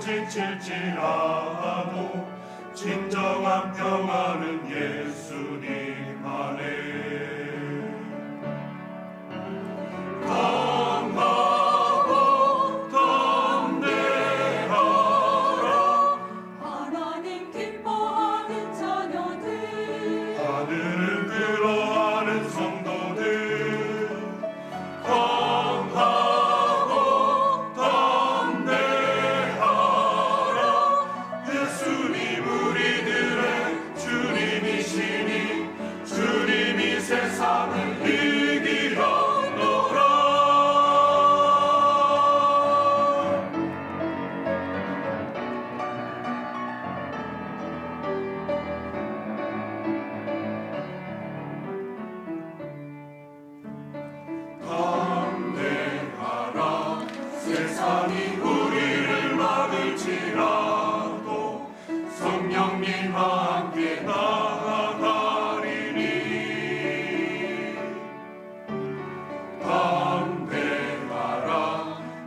지칠지라도 진정한 평화는 예수님 안에 세상이 우리를 막을지라도 성령님과 함께 나아가리니. 담대하라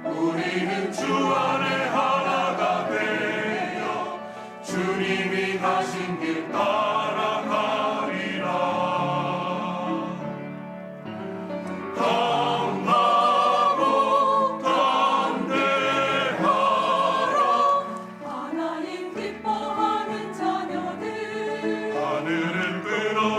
우리는 주 안에 하나가 되어 주님이 가신 길 따라 el perón.